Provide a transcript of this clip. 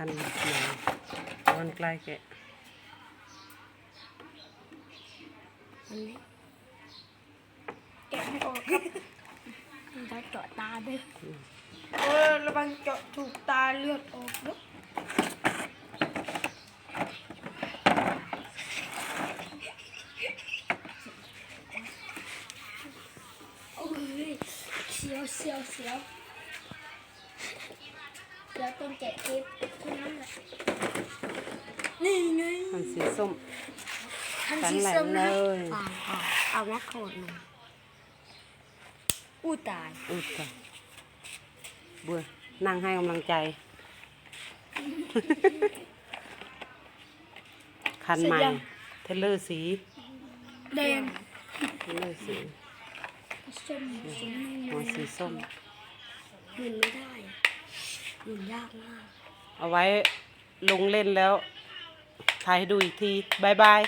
คันหนังมันใกล้แกะแกะไม่ออกครับมันจะเจาะตาด้วยเออระวังเจาะถูกตาเลือดออกเนอะโอ้ยเสียวเสียวเสียว เดี๋ยวต้องแกะเทปเท่านั้นแหละนี่ไงมันสีส้มทันกันสีแหลส้มมเลนะยอ่าอ่าเอาแมคโครมาอู้ตาย อุ้ยตายเบื่อนั่งให้กำลังใจ คันใหม่เทเลอร์สีแดงเทเลอร์สีส้มส้มหัวสีส้ม หมุนไม่ได้ อยู่ยากมาก เอาไว้ลงเล่นแล้วถ่ายให้ดูอีกทีบายบาย